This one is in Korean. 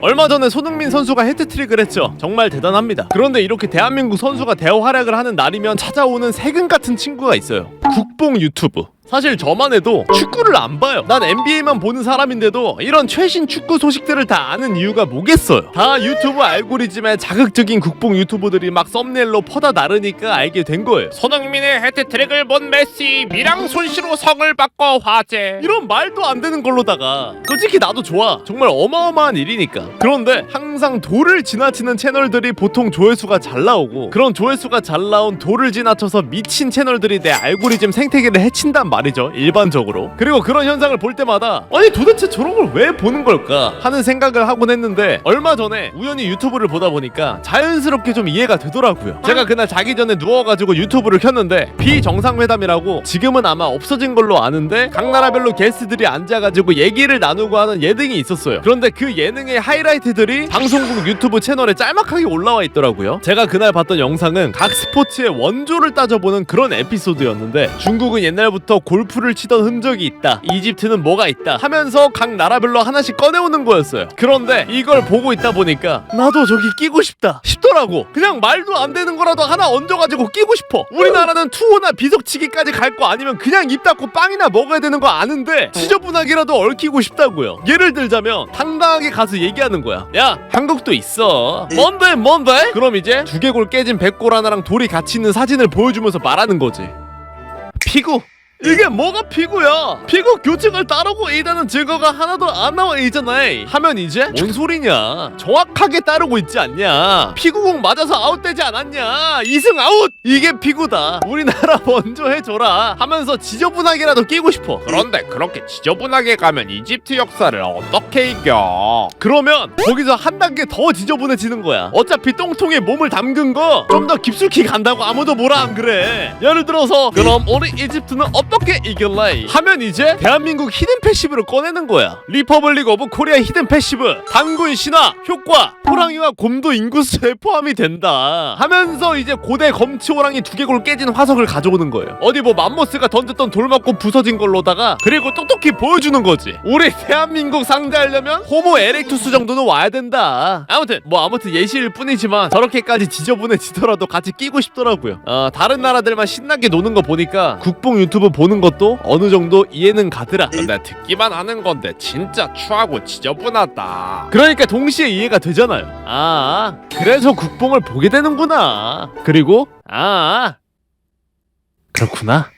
얼마 전에 손흥민 선수가 헤트트릭을 했죠. 정말 대단합니다. 그런데 이렇게 대한민국 선수가 대활약을 하는 날이면 찾아오는 세금 같은 친구가 있어요. 국뽕 유튜브. 사실 저만 해도 축구를 안 봐요. 난 NBA만 보는 사람인데도 이런 최신 축구 소식들을 다 아는 이유가 뭐겠어요. 다 유튜브 알고리즘에 자극적인 국뽕 유튜버들이 막 썸네일로 퍼다 나르니까 알게 된 거예요. 손흥민의 헤트트릭을 본 메시 미랑 손씨로 성을 바꿔 화제 이런 말도 안 되는 걸로다가 솔직히 나도 좋아 정말 어마어마한 일이니까 그런데 항상 도를 지나치는 채널들이 보통 조회수가 잘 나오고 그런 조회수가 잘 나온 도를 지나쳐서 미친 채널들이 내 알고리즘 생태계를 해친단 말이 죠 일반적으로 그리고 그런 현상을 볼 때마다 아니 도대체 저런 걸 왜 보는 걸까 하는 생각을 하곤 했는데 얼마 전에 우연히 유튜브를 보다 보니까 자연스럽게 좀 이해가 되더라고요 제가 그날 자기 전에 누워가지고 유튜브를 켰는데 비정상회담이라고 지금은 아마 없어진 걸로 아는데 각 나라별로 게스트들이 앉아가지고 얘기를 나누고 하는 예능이 있었어요. 그런데 그 예능의 하이라이트들이 방송국 유튜브 채널에 짤막하게 올라와 있더라고요. 제가 그날 봤던 영상은 각 스포츠의 원조를 따져보는 그런 에피소드였는데 중국은 옛날부터 골프를 치던 흔적이 있다. 이집트는 뭐가 있다. 하면서 각 나라별로 하나씩 꺼내오는 거였어요. 그런데 이걸 보고 있다 보니까 나도 저기 끼고 싶다 싶더라고. 그냥 말도 안 되는 거라도 하나 얹어가지고 끼고 싶어. 우리나라는 투호나 비석치기까지 갈 거 아니면 그냥 입 닫고 빵이나 먹어야 되는 거 아는데 지저분하게라도 얽히고 싶다고요. 예를 들자면 당당하게 가서 얘기하는 거야. 야 한국도 있어. 뭔데 뭔데? 그럼 이제 두개골 깨진 백골 하나랑 돌이 같이 있는 사진을 보여주면서 말하는 거지. 피구. 이게 뭐가 피구야? 피구 규칙을 따르고 있다는 증거가 하나도 안 나와 있잖아. 하면 이제 뭔 소리냐? 정확하게 따르고 있지 않냐? 피구공 맞아서 아웃되지 않았냐? 이승 아웃! 이게 피구다. 우리나라 먼저 해줘라. 하면서 지저분하게라도 끼고 싶어. 그런데 그렇게 지저분하게 가면 이집트 역사를 어떻게 이겨 그러면 거기서 한 단계 더 지저분해지는 거야. 어차피 똥통에 몸을 담근 거 좀 더 깊숙이 간다고 아무도 뭐라 안 그래. 예를 들어서 그럼 우리 이집트는 어떻게 이길래? 하면 이제 대한민국 히든 패시브를 꺼내는 거야. 리퍼블릭 오브 코리아 히든 패시브 당군 신화 효과 호랑이와 곰도 인구수에 포함이 된다. 하면서 이제 고대 검치 호랑이 두개골 깨진 화석을 가져오는 거예요. 어디 뭐 맘모스가 던졌던 돌 맞고 부서진 걸로다가 그리고 똑똑히 보여주는 거지. 우리 대한민국 상대하려면 호모 에렉투스 정도는 와야 된다. 아무튼 뭐 아무튼 예시일 뿐이지만 저렇게까지 지저분해지더라도 같이 끼고 싶더라고요. 어, 다른 나라들만 신나게 노는 거 보니까 국뽕 유튜브 보는 것도 어느 정도 이해는 가더라. 근데 듣기만 하는 건데 진짜 추하고 지저분하다 그러니까 동시에 이해가 되잖아요. 아, 그래서 국뽕을 보게 되는구나. 그리고 아, 그렇구나.